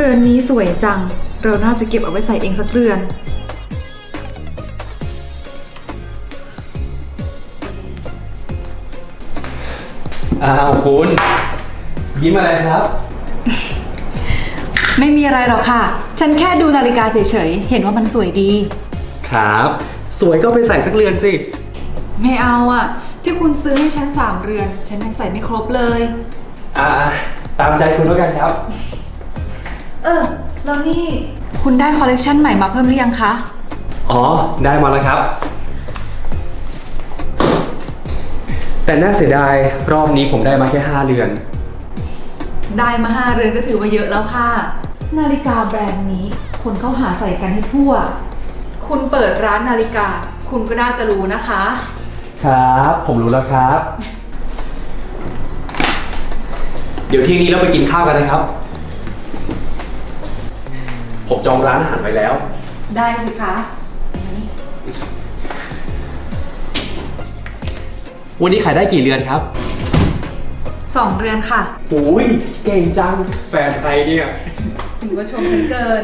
เรือนนี้สวยจัง เราน่าจะเก็บเอาไว้ใส่เองสักเรือน อ้าวคุณ ยิ้มอะไรครับ ไม่มีอะไรหรอกค่ะ ฉันแค่ดูนาฬิกาเฉยๆ เห็นว่ามันสวยดี ครับ สวยก็เอาไปใส่สักเรือนสิ ไม่เอาอะที่คุณซื้อให้ฉันสามเรือน ฉันยังใส่ไม่ครบเลย อ่า ตามใจคุณแล้วกันครับ เออแล้วนี่คุณได้คอลเลกชันใหม่มาเพิ่มหรือยังคะ อ๋อ ได้มาแล้วครับ แต่น่าเสียดายรอบนี้ผมได้มาแค่ 5 เรือน ได้มาห้าเรือนก็ถือว่าเยอะแล้วค่ะ นาฬิกาแบรนด์นี้ คนเขาหาใส่กันให้ทั่ว คุณเปิดร้านนาฬิกา คุณก็น่าจะรู้นะคะ ครับ ผมรู้แล้วครับ เดี๋ยวเที่ยงนี้เราไปกินข้าวกันนะครับ ผมจองร้านอาหารไว้แล้ว ได้สิคะ วันนี้ขายได้กี่เรือนครับสองเรือนค่ะโอ้ยเก่งจัง แฟนใครเนี่ยถือว่าชมฉันเกิน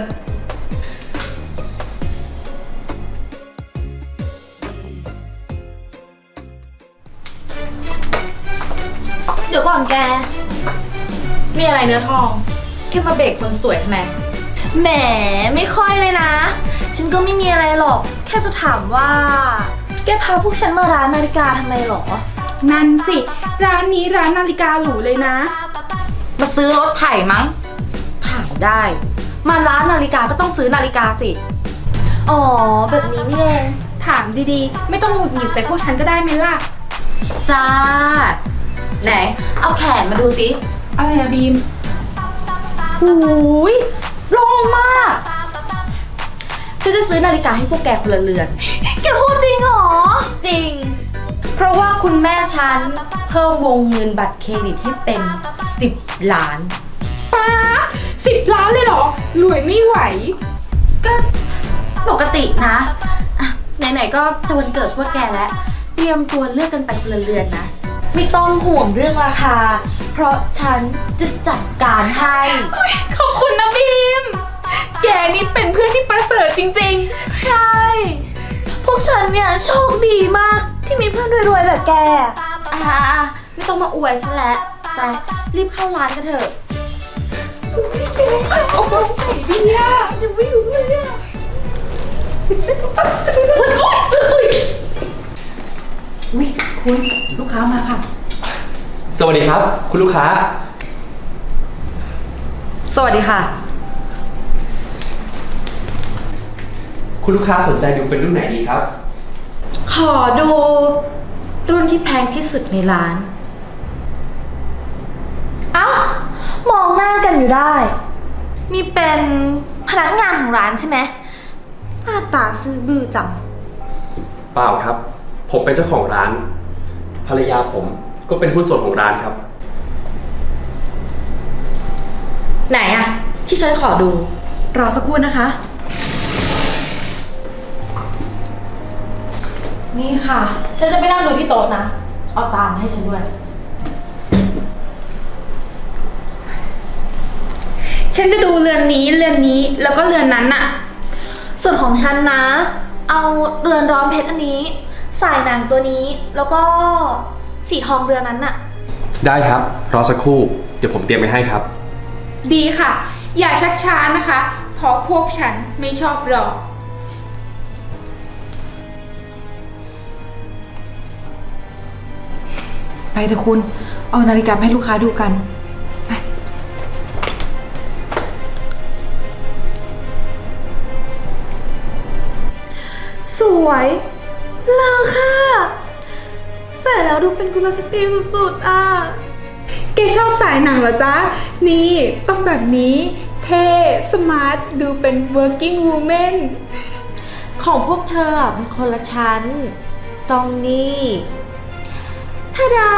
เดี๋ยวก่อนแก มีอะไรเนื้อทอง แค่มาเบรกคนสวยทำไม แหมไม่ค่อยเลยนะ ฉันก็ไม่มีอะไรหรอก แค่จะถามว่า แกพาพวกฉันมาร้านนาฬิกาทำไมหรอ นั่นสิ ร้านนี้ร้านนาฬิกาหรูเลยนะ มาซื้อรถไถมั้ง ถามได้ มาร้านนาฬิกาก็ต้องซื้อนาฬิกาสิ อ๋อ แบบนี้นี่เองถามดีๆ ไม่ต้องหงุดหงิดใส่พวกฉันก็ได้ไหมล่ะ จ้า ไหน เอาแขนมาดูสิ อะไรอะบีม หูย โล่งมากฉันจะซื้อนาฬิกาให้พวกแกคนละเรือน แกพูดจริงเหรอ จริง เพราะว่าคุณแม่ฉันเพิ่มวงเงินบัตรเครดิตให้เป็น 10 ล้าน ป้าสิบล้านเลยเหรอรวยไม่ไหว ก็ปกตินะอะไหนๆก็จะวันเกิดพวกแกแล้ว เตรียมตัวเลือกกันไปคนละเรือนนะ ไม่ต้องห่วงเรื่องราคา เพราะฉันจะจัดการให้ ขอบคุณนะบีม แกนี่เป็นเพื่อนที่ประเสริฐจริงใช่ พวกฉันเนี่ยโชคดีมากที่มีเพื่อนรวยๆแบบแก อ่าไม่ต้องมาอวยฉันแล้วไปรีบเข้าร้านกันเถอะโอ้โหพี่เนี่ยยังไม่อยู่เลยเนี่ย อุ๊ยคุณลูกค้ามาค่ะ สวัสดีครับ คุณลูกค้า สวัสดีค่ะ คุณลูกค้าสนใจดูเป็นรุ่นไหนดีครับ ขอดูรุ่นที่แพงที่สุดในร้าน เอ้ามองหน้ากันอยู่ได้ นี่เป็นพนักงานของร้านใช่ไหมหน้าตาซื่อบื้อจัง เปล่าครับ ผมเป็นเจ้าของร้าน ภรรยาผมก็เป็นหุ้นส่วนของร้านครับ ไหนอะที่ฉันขอดู รอสักครู่นะคะ นี่ค่ะ ฉันจะไปนั่งดูที่โต๊ะนะ เอาตามให้ฉันด้วย ฉันจะดูเรือนนี้เรือนนี้แล้วก็เรือนนั้นอะส่วนของฉันนะ เอาเรือนร้อมเพชรอันนี้ สายหนังตัวนี้ แล้วก็สีทองเรือนนั้นน่ะ ได้ครับ รอสักครู่ เดี๋ยวผมเตรียมไปให้ครับ ดีค่ะ อย่าชักช้านะคะ เพราะพวกฉันไม่ชอบรอ ไปเถอะคุณ เอานาฬิกามาให้ลูกค้าดูกันไปสวย เลอค่ะ ใส่แล้วดูเป็นกุลสตรีสุดๆอะ แกชอบสายหนังเหรอจ๊ะ นี่ต้องแบบนี้ เท่ สมาร์ท ดูเป็น working woman ของพวกเธออะมันคนละชั้น ตรงนี้ทาดา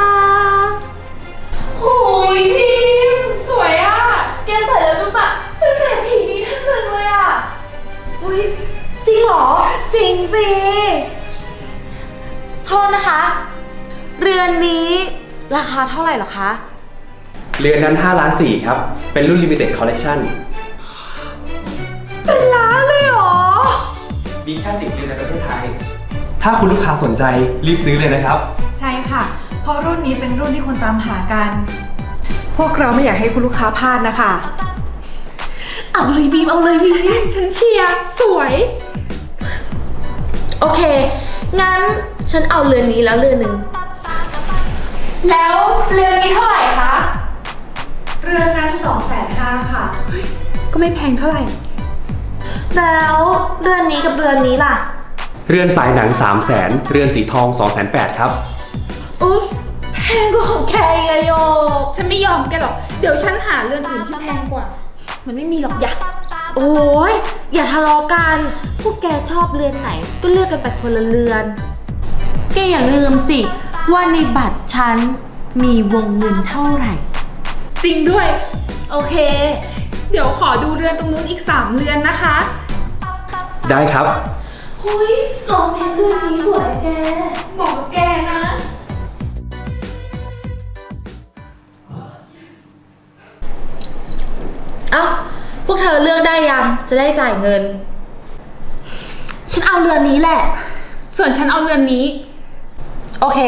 โอ้ยพิมสวยอะ แกใส่แล้วดูแบบเป็นเศรษฐีนี้ท่านหนึ่งเลยอะ อุ้ยจริงเหรอ จริงสิ โทษนะคะ เรือนนี้ราคาเท่าไหร่เหรอคะ เรือนนั้น5ล้าน4ครับ เป็นรุ่น limited collection เป็นล้านเลยเหรอ มีแค่สิบเดือนในประเทศไทย ถ้าคุณลูกค้าสนใจรีบซื้อเลยนะครับ ใช่ค่ะ เพราะรุ่นนี้เป็นรุ่นที่คนตามหากัน พวกเราไม่อยากให้คุณลูกค้าพลาดนะคะ เอาเลยบีมเอาเลยบีมฉันเชียร์สวย โอเค งั้น ฉันเอาเรือนนี้แล้วเรือนหนึ่ง แล้วเรือนนี้เท่าไหร่คะ เรือนนั้น2องแสนห้าค่ะ ก็ไม่แพงเท่าไหร่ แล้วเรือนนี้กับเรือนนี้ล่ะ เรือนสายหนัง 3 0 0แสนเรือนสีทอง 2 8 0 0 0ครับ อุ๊ยแพงกว่าของแกอีกอะโยกฉันไม่ยอมแกหรอก เดี๋ยวฉันหาเรือนอื่นที่แพงกว่า มันไม่มีหรอกอย่าโอ้ยอย่าทะเลาะกัน พวกแกชอบเรือนไหน ก็เลือกกันไปคนละเรือน แกอย่าลืมสิ ว่าในบัตรฉันมีวงเงินเท่าไหร่ จริงด้วย โอเค เดี๋ยวขอดูเรือนตรงนู้นอีก 3 เรือนนะคะได้ครับ หุยลองเพชรเรือนนี้สวยแกบอกกับแกนะ เอ้า พวกเธอเลือกได้ยัง จะได้จ่ายเงิน ฉันเอาเรือนนี้แหละ ส่วนฉันเอาเรือนนี้ โอเค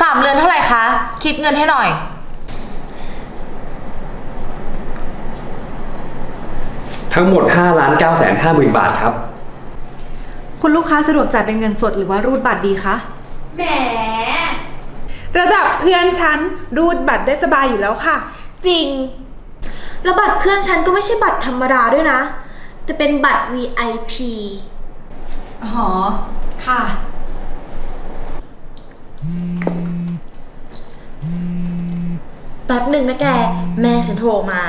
สามเรือนเท่าไหร่คะ คิดเงินให้หน่อย ทั้งหมด5ล้าน9 5 0 0 0 0 บาทครับ คุณลูกค้าสะดวกจ่ายเป็นเงินสดหรือว่ารูดบัตรดีคะ แหม ระดับเพื่อนฉันรูดบัตรได้สบายอยู่แล้วค่ะ จริง แล้วบัตรเพื่อนฉันก็ไม่ใช่บัตรธรรมดาด้วยนะ แต่เป็นบัตร VIP อ๋อ ค่ะ แป๊บหนึ่งนะแก แม่ฉันโทรมา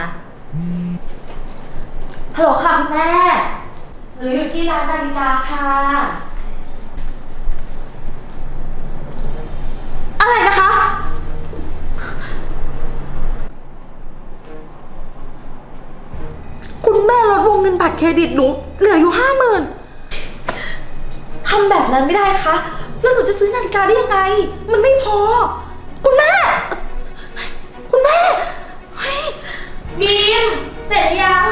ฮัลโหลค่ะคุณแม่หนูอยู่ที่ร้านนาฬิกาค่ะ อะไรนะคะ คุณแม่ลดวงเงินบัตรเครดิตหนูเหลืออยู่ห้าหมื่นทำแบบนั้นไม่ได้นะคะ แล้วหนูจะซื้อนาฬิกาได้ยังไง มันไม่พอ คุณแม่ คุณแม่เฮ้ยบีม เสร็จหรือยัง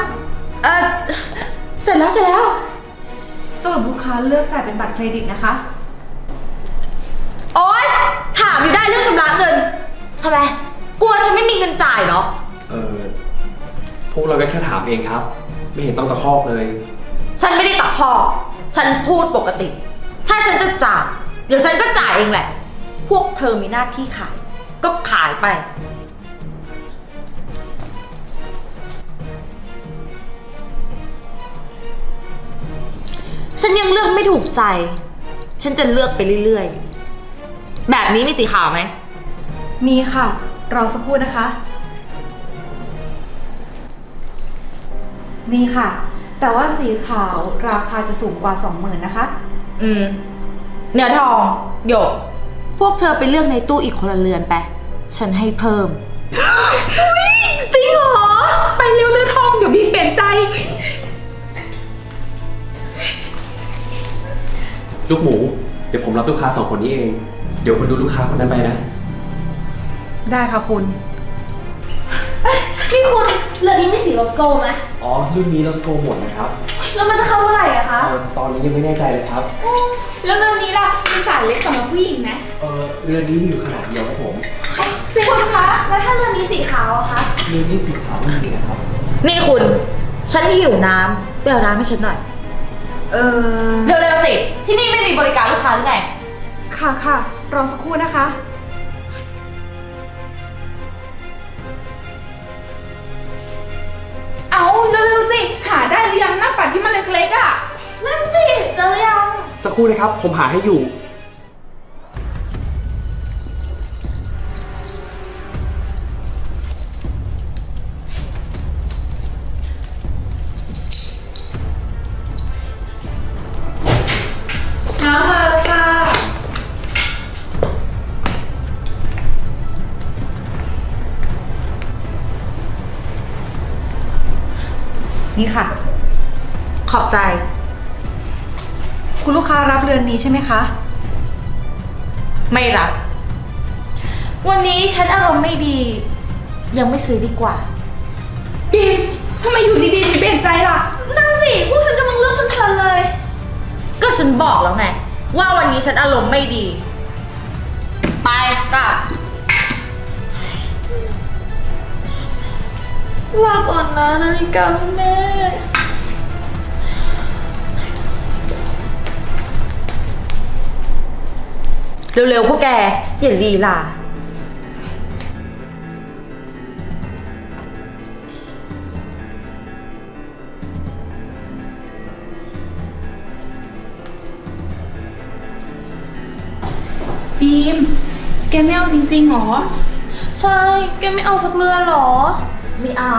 เออเสร็จแล้วเสร็จแล้ว สรุปลูกค้าเลือกจ่ายเป็นบัตรเครดิตนะคะ โอ๊ย ถามอยู่ได้เรื่องชำระเงินทำไม กลัวฉันไม่มีเงินจ่ายเหรอ เออพวกเราก็แค่ถามเองครับ ไม่เห็นต้องตะคอกเลย ฉันไม่ได้ตักคอกฉันพูดปกติ ถ้าฉันจะจ่าย เดี๋ยวฉันก็จ่ายเองแหละ พวกเธอมีหน้าที่ขาย ก็ขายไป ฉันยังเลือกไม่ถูกใจ ฉันจะเลือกไปเรื่อยๆ แบบนี้มีสีขาวไหม มีค่ะ รอสักครู่นะคะนี่ค่ะ แต่ว่าสีขาวราคาจะสูงกว่า 20,000นะคะ อืม เนื้อทองหยก พวกเธอไปเลือกในตู้อีกคนละเรือนไป ฉันให้เพิ่ม จริงเหรอ ไปเร็วเรือทองเดี๋ยวบีมเปลี่ยนใจ ลูกหมู เดี๋ยวผมรับลูกค้าสองคนนี้เอง เดี๋ยวคุณดูลูกค้าคนนั้นไปนะ ได้ค่ะคุณ นี่คุณ เรือนนี้ไม่สีโลโก้ไหมอ๋อรุ่นนี้เราสโกหมดนะครับแล้วมันจะเข้าเมื่อไหร่อะคะ เออตอนนี้ยังไม่แน่ใจเลยครับ แล้วเรือนนี้ล่ะมีสายเล็กสำหรับผู้หญิงไหมเออเรือนนี้มีอยู่ขนาดเดียวครับผมสิคุณคะ แล้วถ้าเรือนนี้สีขาวอะคะ เรือนนี้สีขาวไม่มีนะครับ นี่คุณ ฉันหิวน้ำไปเอาน้ำให้ฉันหน่อย เออ เร็วๆสิ ที่นี่ไม่มีบริการลูกค้าหรือไงค่ะค่ะรอสักครู่นะคะ เอาเร็วๆสิ หาได้หรือยังหน้าปัดที่มันเล็กๆอะ นั่นสิเจอหรือยังสักครู่นะครับ ผมหาให้อยู่ น้ำมา นี่ค่ะ ขอบใจ คุณลูกค้ารับเรือนนี้ใช่ไหมคะ ไม่รับ วันนี้ฉันอารมณ์ไม่ดี ยังไม่ซื้อดีกว่า บีมเธทำไมอยู่ดีๆถึงเปลี่ยนใจล่ะ นั่นสิพวกฉันกำลังเลือกเพลินๆเลย ก็ฉันบอกแล้วไงว่าวันนี้ฉันอารมณ์ไม่ดี ไปกลับ ลาก่อนนะนาฬิกาคุณแม่ เร็วๆพวกแก อย่าลีลา บีม แกไม่เอาจริงๆหรอ ใช่ แกไม่เอาสักเรือนเหรอ ไม่เอา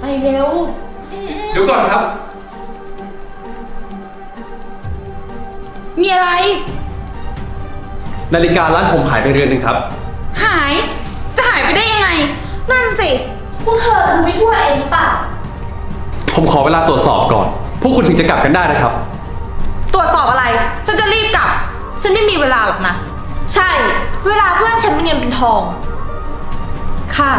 ไปเร็ว เดี๋ยวก่อนครับ มีอะไร นาฬิการ้านผมหายไปเรือนหนึ่งครับ หาย จะหายไปได้ยังไง นั่นสิ พวกเธอดูไม่ทั่วเองหรือเปล่า ผมขอเวลาตรวจสอบก่อน พวกคุณถึงจะกลับกันได้นะครับ ตรวจสอบอะไร ฉันจะรีบกลับ ฉันไม่มีเวลาหรอกนะ ใช่ เวลาเพื่อนฉันเป็นเงินเป็นทอง ค่ะ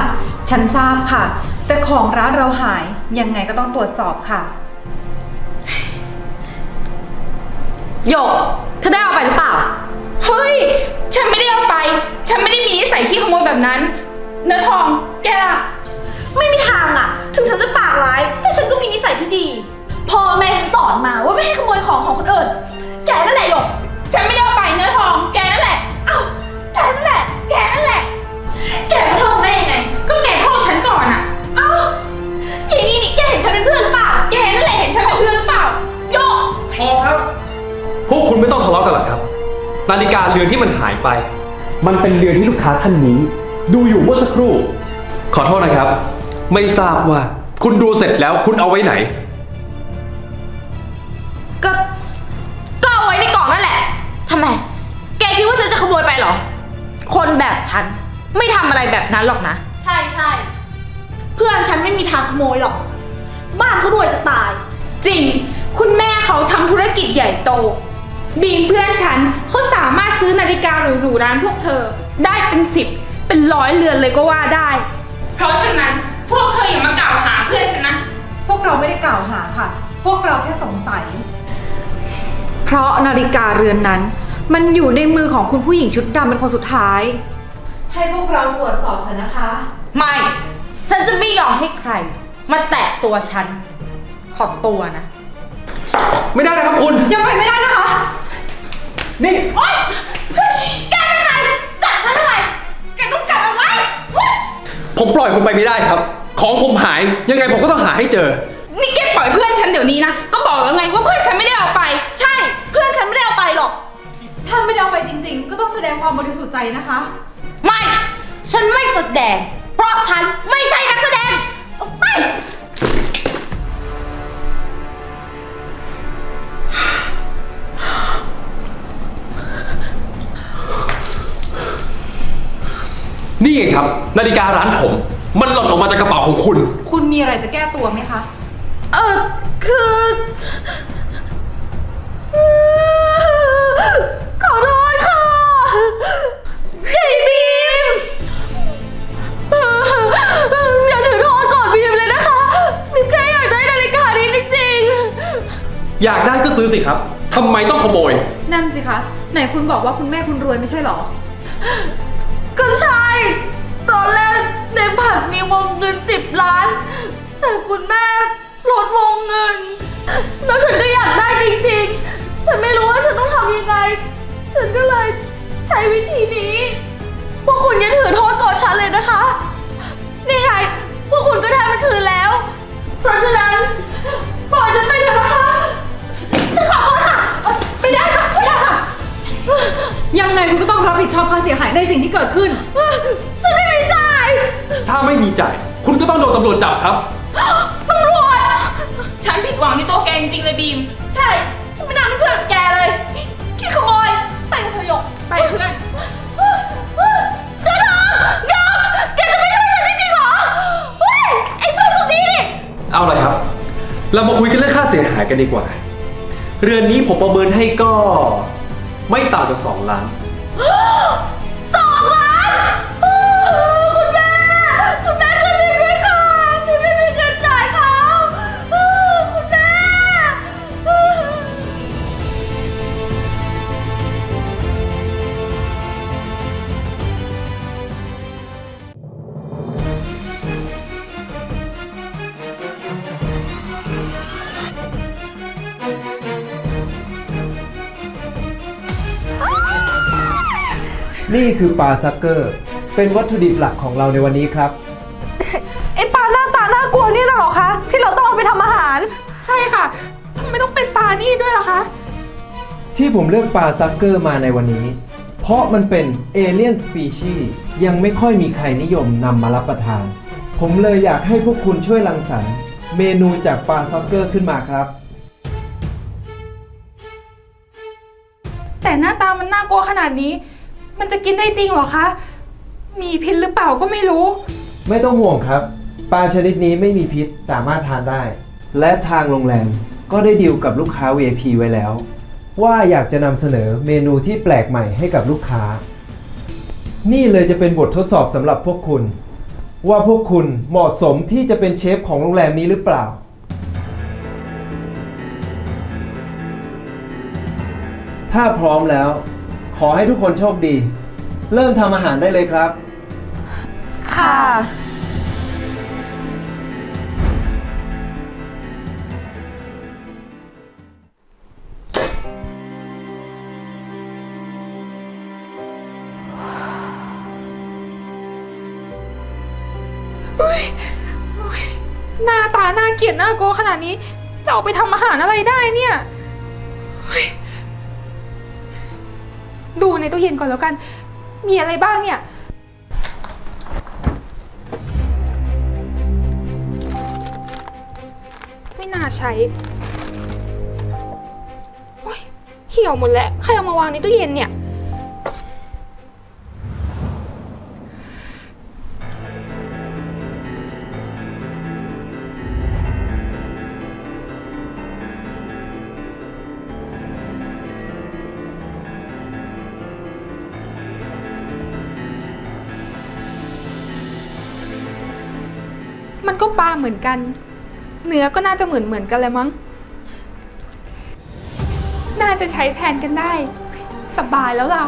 ฉันทราบค่ะ แต่ของร้านเราหายยังไงก็ต้องตรวจสอบค่ะโยกเธอได้เอาไปหรือเปล่า เฮ้ย ฉันไม่ได้เอาไป ฉันไม่ได้มีนิสัยขี้ขโมยแบบนั้น เนื้อทอง แกล่ะ ไม่มีทางอะถึงฉันจะปากร้าย แต่ฉันก็มีนิสัยที่ดี พ่อแม่ฉันสอนมาว่าไม่ให้ขโมยของของคนอื่น นาฬิกาเรือนที่มันหายไป มันเป็นเรือนที่ลูกค้าท่านนี้ ดูอยู่เมื่อสักครู่ ขอโทษนะครับ ไม่ทราบว่า คุณดูเสร็จแล้วคุณเอาไว้ไหน ก็ ก็เอาไว้ในกล่องนั่นแหละทำไม แกคิดว่าฉันจะขโมยไปเหรอ คนแบบฉัน ไม่ทำอะไรแบบนั้นหรอกนะ ใช่ใช่เพื่อนฉันไม่มีทางขโมยหรอก บ้านเขารวยจะตาย จริง คุณแม่เขาทำธุรกิจใหญ่โต บีมเพื่อนฉันเขาสามารถซื้อนาฬิกาหรูๆร้านพวกเธอ ได้เป็นสิบเป็นร้อยเรือนเลยก็ว่าได้ เพราะฉะนั้นพวกเธออย่ามากล่าวหาเพื่อนฉันนะ พวกเราไม่ได้กล่าวหาค่ะ พวกเราแค่สงสัย เพราะนาฬิกาเรือนนั้น มันอยู่ในมือของคุณผู้หญิงชุดดำเป็นคนสุดท้าย ให้พวกเราตรวจสอบเถอะนะคะ ไม่ ฉันจะไม่ยอมให้ใคร มาแตะตัวฉัน ขอตัวนะ ไม่ได้นะครับคุณ ยังไปไม่ได้นะคะ นี่ โอ๊ยเฮ้ยแกเป็นใครจับฉันทำไมแกต้องกัดเอาไว้เฮ้ยผมปล่อยคุณไปไม่ได้ครับ ของผมหาย ยังไงผมก็ต้องหาให้เจอ นี่แกปล่อยเพื่อนฉันเดี๋ยวนี้นะ ก็บอกแล้วไงว่าเพื่อนฉันไม่ได้เอาไป ใช่ เพื่อนฉันไม่ได้เอาไปหรอก ถ้าไม่ได้เอาไปจริง ๆ ก็ต้องแสดงความบริสุทธิ์ใจนะคะ ไม่ ฉันไม่แสดง เพราะฉันไม่ใช่นักแสดงออกไป นี่ไงครับ นาฬิการ้านผม มันหล่นออกมาจากกระเป๋าของคุณ คุณมีอะไรจะแก้ตัวไหมคะ เออคือ ขอโทษค่ะใหญ่บีมอย่าถือโทษก่อนบีมเลยนะคะบีมแค่อยากได้นาฬิกานี้จริงอยากได้ก็ซื้อสิครับทำไมต้องขโมยนั่นสิคะ ไหนคุณบอกว่าคุณแม่คุณรวยไม่ใช่เหรอๆก็ใช่ ตอนแรกในบัตรมีวงเงินสิบล้าน แต่คุณแม่ลดวงเงิน แล้วฉันก็อยากได้จริงๆ ฉันไม่รู้ว่าฉันต้องทำยังไง ฉันก็เลยใช้วิธีนี้ พวกคุณอย่าถือโทษก่อฉันเลยนะคะ นี่ไง พวกคุณก็ได้มันคืนแล้ว เพราะฉะนั้นปล่อยฉันไปเถอะนะคะ ยังไงคุณก็ต้องรับผิดชอบค่าเสียหายในสิ่งที่เกิดขึ้น ฉันไม่มีจ่าย ถ้าไม่มีจ่าย คุณก็ต้องโดนตำรวจจับครับ ตำรวจ ฉันผิดหวังในตัวแกจริงๆเลยบีม ใช่ ฉันไม่น่าเป็นเพื่อนกับแกเลย ขี้ขโมย ไปกับเธอหยก ไปเพื่อนเดี๋ยวเธอยกแกจะไม่ช่วยฉันจริงๆเหรอเฮ้ยไอ้เพื่อนพวกนี้นี่เอาเลยครับ เรามาคุยกันเรื่องค่าเสียหายกันดีกว่า เรือนนี้ผมประเมินให้ก็ ไม่ต่ำกว่า2ล้านสองล้าน นี่คือปลาซักเกอร์ เป็นวัตถุดิบหลักของเราในวันนี้ครับ ไอ้ปลาหน้าตาน่ากลัวนี่น่ะเหรอคะ ที่เราต้องเอาไปทำอาหาร ใช่ค่ะทำไมต้องเป็นปลานี่ด้วยล่ะคะ ที่ผมเลือกปลาซักเกอร์มาในวันนี้ เพราะมันเป็นเอเลียนสปีชียังไม่ค่อยมีใครนิยมนำมารับประทาน ผมเลยอยากให้พวกคุณช่วยรังสรรค์ เมนูจากปลาซักเกอร์ขึ้นมาครับ แต่หน้าตามันน่ากลัวขนาดนี้ มันจะกินได้จริงเหรอคะ มีพิษหรือเปล่าก็ไม่รู้ ไม่ต้องห่วงครับ ปลาชนิดนี้ไม่มีพิษสามารถทานได้ และทางโรงแรมก็ได้ดีลกับลูกค้า VIP ไว้แล้ว ว่าอยากจะนำเสนอเมนูที่แปลกใหม่ให้กับลูกค้า นี่เลยจะเป็นบททดสอบสำหรับพวกคุณ ว่าพวกคุณเหมาะสมที่จะเป็นเชฟของโรงแรมนี้หรือเปล่า ถ้าพร้อมแล้ว ขอให้ทุกคนโชคดี เริ่มทำอาหารได้เลยครับ ค่ะ หน้าตาน่าเกลียดน่ากลัวขนาดนี้ จะเอาไปทำอาหารอะไรได้เนี่ย ดูในตู้เย็นก่อนแล้วกัน มีอะไรบ้างเนี่ย ไม่น่าใช้โอ๊ยเหี่ยวหมดแล้ว ใครเอามาวางในตู้เย็นเนี่ย มันก็ปลาเหมือนกัน เนื้อก็น่าจะเหมือนเหมือนกันแหละมั้ง น่าจะใช้แทนกันได้ สบายแล้วเรา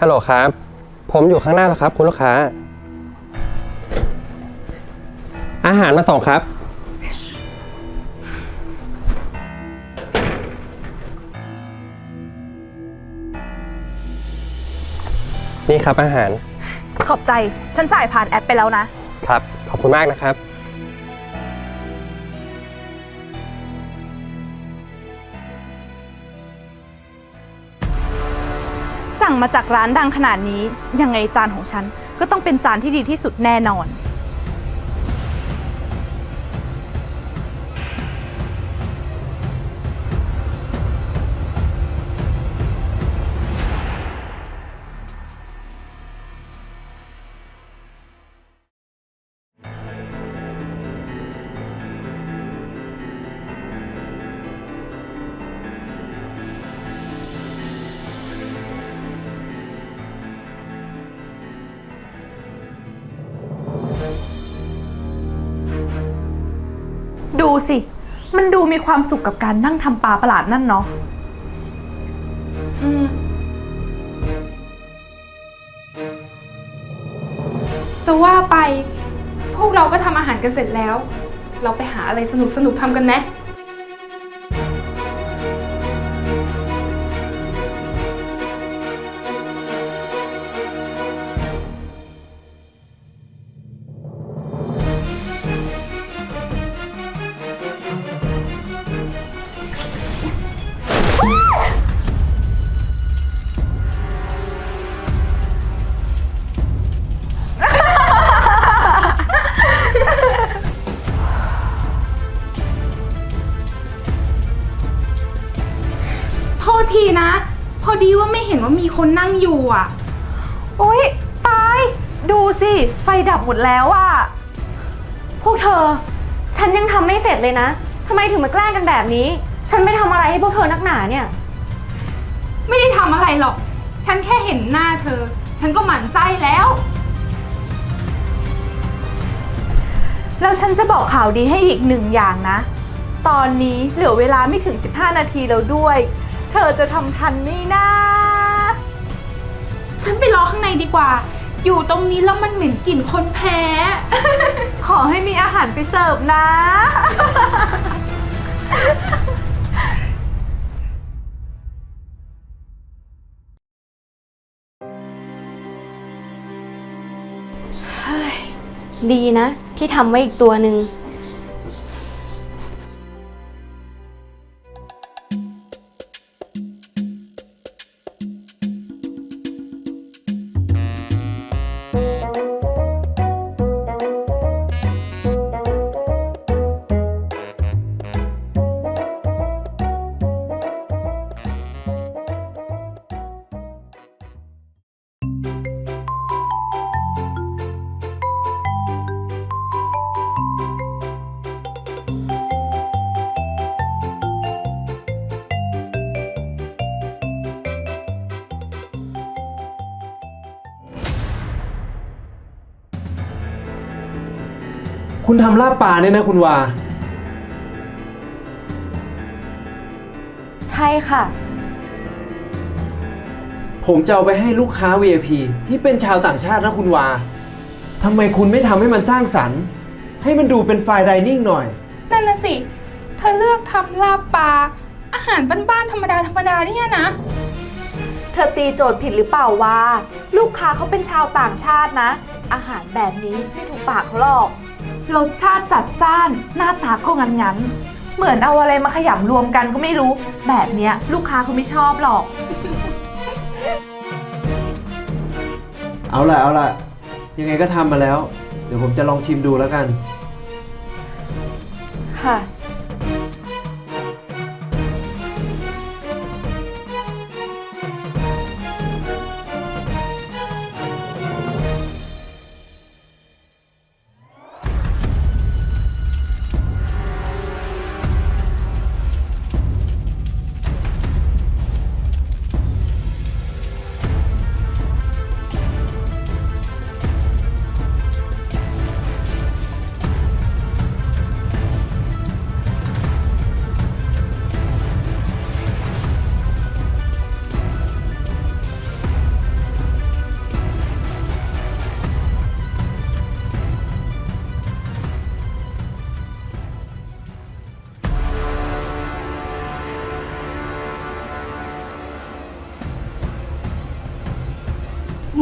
ฮัลโหลครับ ผมอยู่ข้างหน้าแล้วครับ คุณลูกค้า อาหารมาส่งครับ นี่ครับอาหาร ขอบใจ ฉันจ่ายผ่านแอปไปแล้วนะ ครับ ขอบคุณมากนะครับ สั่งมาจากร้านดังขนาดนี้ ยังไงจานของฉัน ก็ต้องเป็นจานที่ดีที่สุดแน่นอน ดูสิ มันดูมีความสุขกับการนั่งทำปลาประหลาดนั่นเนาะอืมจะว่าไป พวกเราก็ทำอาหารกันเสร็จแล้ว เราไปหาอะไรสนุกสนุกๆทำกันนะโทษทีนะ พอดีว่าไม่เห็นว่ามีคนนั่งอยู่อะ โอ๊ย ตาย ดูสิ ไฟดับหมดแล้วอะพวกเธอ ฉันยังทำไม่เสร็จเลยนะทำไมถึงมาแกล้งกันแบบนี้ ฉันไม่ทำอะไรให้พวกเธอนักหนาเนี่ย ไม่ได้ทำอะไรหรอก ฉันแค่เห็นหน้าเธอ ฉันก็หมั่นไส้แล้ว แล้วฉันจะบอกข่าวดีให้อีกหนึ่งอย่างนะ ตอนนี้เหลือเวลาไม่ถึง 15 นาทีแล้วด้วย เธอจะทำทันไหมนะ ฉันไปรอข้างในดีกว่า อยู่ตรงนี้แล้วมันเหม็นกลิ่นคนแพ้ ขอให้มีอาหารไปเสิร์ฟนะ ดีนะ ที่ทำไว้อีกตัวหนึ่ง คุณทำลาบปลาเนี่ยนะคุณวา ใช่ค่ะ ผมจะเอาไปให้ลูกค้า VIP ที่เป็นชาวต่างชาตินะคุณวาทำไมคุณไม่ทำให้มันสร้างสรรค์ ให้มันดูเป็นไฟน์ไดนิ่งหน่อย นั่นน่ะสิ เธอเลือกทำลาบปลา อาหารบ้านๆธรรมดาธรรมดาเนี่ยนะ เธอตีโจทย์ผิดหรือเปล่าวาลูกค้าเขาเป็นชาวต่างชาตินะ อาหารแบบนี้ไม่ถูกปากเขาหรอก รสชาติจัดจ้าน หน้าตาก็งันงันๆเหมือนเอาอะไรมาขยำรวมกันก็ไม่รู้ แบบเนี้ยลูกค้าเขาไม่ชอบหรอก เอาล่ะเอาล่ะ ยังไงก็ทำมาแล้ว เดี๋ยวผมจะลองชิมดูแล้วกัน ค่ะ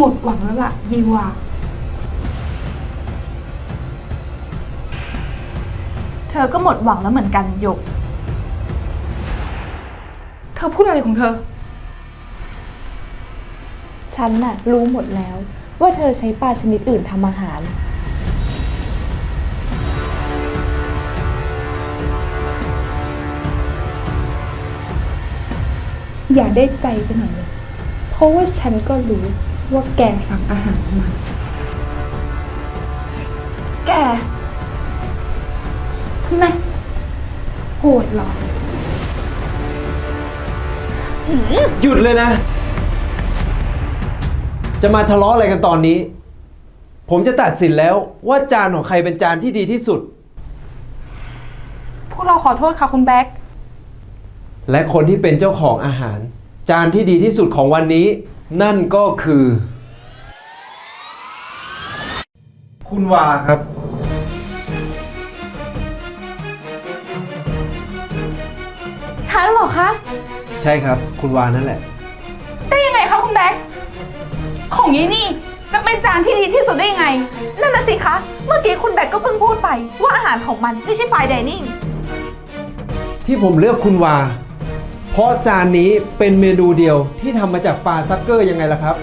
หมดหวังแล้วล่ะยีวาเธอก็หมดหวังแล้วเหมือนกันหยก เธอพูดอะไรของเธอ ฉันน่ะ รู้หมดแล้ว ว่าเธอใช้ปลาชนิดอื่นทำอาหาร อย่าได้ใจไปหน่อยเลยเพราะว่าฉันก็รู้ ว่าแกสั่งอาหารมา แกทำไมโหดเหรอหยุดเลยนะ จะมาทะเลาะอะไรกันตอนนี้ ผมจะตัดสินแล้วว่าจานของใครเป็นจานที่ดีที่สุด พวกเราขอโทษค่ะคุณแบ็คและคนที่เป็นเจ้าของอาหาร จานที่ดีที่สุดของวันนี้ นั่นก็คือ คุณวาครับ ฉันเหรอคะ ใช่ครับ คุณวานั่นแหละ ได้ยังไงคะคุณแบ็คของยี่นี่จะเป็นจานที่ดีที่สุดได้ยังไง นั่นน่ะสิคะ เมื่อกี้คุณแบกก็เพิ่งพูดไป ว่าอาหารของมันไม่ใช่ไฟน์ไดนิ่ง ที่ผมเลือกคุณวา เพราะจานนี้เป็นเมนูเดียวที่ทำมาจากปลาซักเกอร์ยังไงล่ะครับ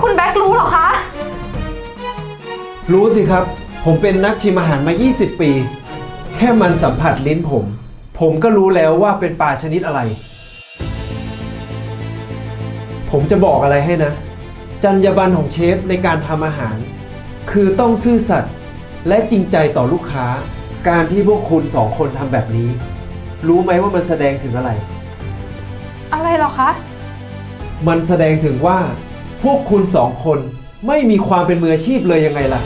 คุณแบกรู้เหรอคะ รู้สิครับ ผมเป็นนักชิมอาหารมา 20 ปี แค่มันสัมผัสลิ้นผม ผมก็รู้แล้วว่าเป็นปลาชนิดอะไร ผมจะบอกอะไรให้นะ จรรยาบรรณของเชฟในการทำอาหาร คือต้องซื่อสัตย์และจริงใจต่อลูกค้า การที่พวกคุณสองคนทำแบบนี้ รู้ไหมว่ามันแสดงถึงอะไร อะไรเหรอคะ มันแสดงถึงว่า พวกคุณสองคนไม่มีความเป็นมืออาชีพเลยยังไงล่ะ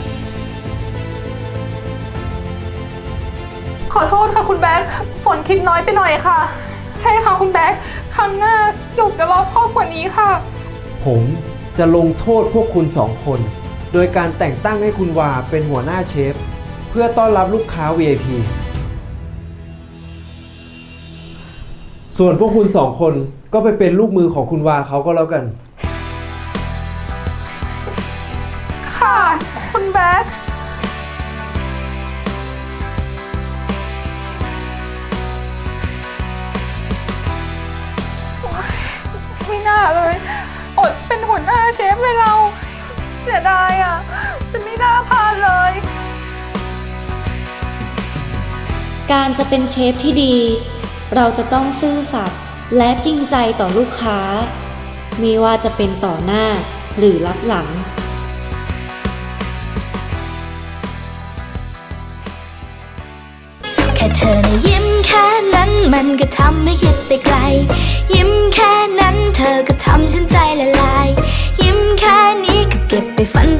ขอโทษค่ะคุณแบกฝนคิดน้อยไปหน่อยค่ะ ใช่ค่ะคุณแบ๊กครั้งหน้าหยกจะรอบคอบกว่านี้ค่ะ ผมจะลงโทษพวกคุณสองคน โดยการแต่งตั้งให้คุณวาเป็นหัวหน้าเชฟ เพื่อต้อนรับลูกค้า VIP ส่วนพวกคุณสองคนก็ไปเป็นลูกมือของคุณวาเขาก็แล้วกัน ค่ะ คุณแบ๊กโอ๊ยไม่น่าเลย อดเป็นหัวหน้าเชฟเลยเรา เสียดายอะ ฉันไม่น่าพลาดเลย การจะเป็นเชฟที่ดี เราจะต้องซื่อสัตย์และจริงใจต่อลูกค้า ไม่ว่าจะเป็นต่อหน้าหรือรับหลัง แค่เธอนะยิ้มแค่นั้นมันก็ทำให้คิดไปไกล ยิ้มแค่นั้นเธอก็ทำฉันใจละลาย ยิ้มแค่นี้ก็เก็บไปฝัน